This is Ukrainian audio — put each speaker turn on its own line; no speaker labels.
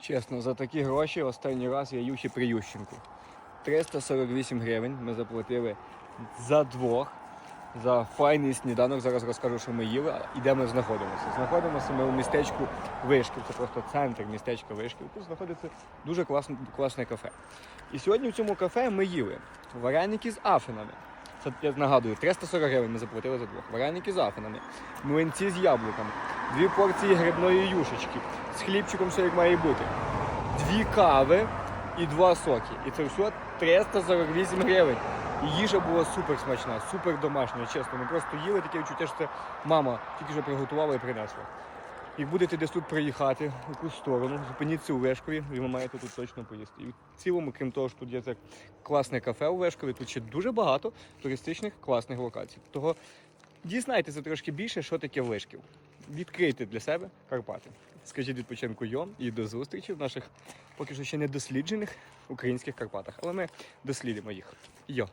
Чесно, за такі гроші останній раз я ще при Ющенку. 348 гривень ми заплатили за двох. За файний сніданок. Зараз розкажу, що ми їли і де ми знаходимося. Знаходимося ми у містечку Вишків. Це просто центр містечка Вишків. Тут знаходиться дуже класне, класне кафе. І сьогодні в цьому кафе ми їли вареники з афинами. Це я нагадую, 340 гривень ми заплатили за двох. Вареники з афинами, млинці з яблуками, дві порції грибної юшечки, з хлібчиком, все як має бути, дві кави і два соки. І це все 348 гривень. І їжа була супер смачна, супер домашня, чесно. Ми просто їли таке відчуття, що це мама тільки що приготувала і принесла. Як будете десь тут приїхати, в якусь сторону, зупиніться у Вешкові, і ви маєте тут точно поїсти. І в цілому, крім того, що тут є це класне кафе у Вешкові, тут ще дуже багато туристичних класних локацій. Того дізнайтеся трошки більше, що таке Вишків. Відкрийте для себе Карпати. Скажіть відпочинку йом і до зустрічі в наших поки що ще не досліджених українських Карпатах. Але ми дослідимо їх. Йо!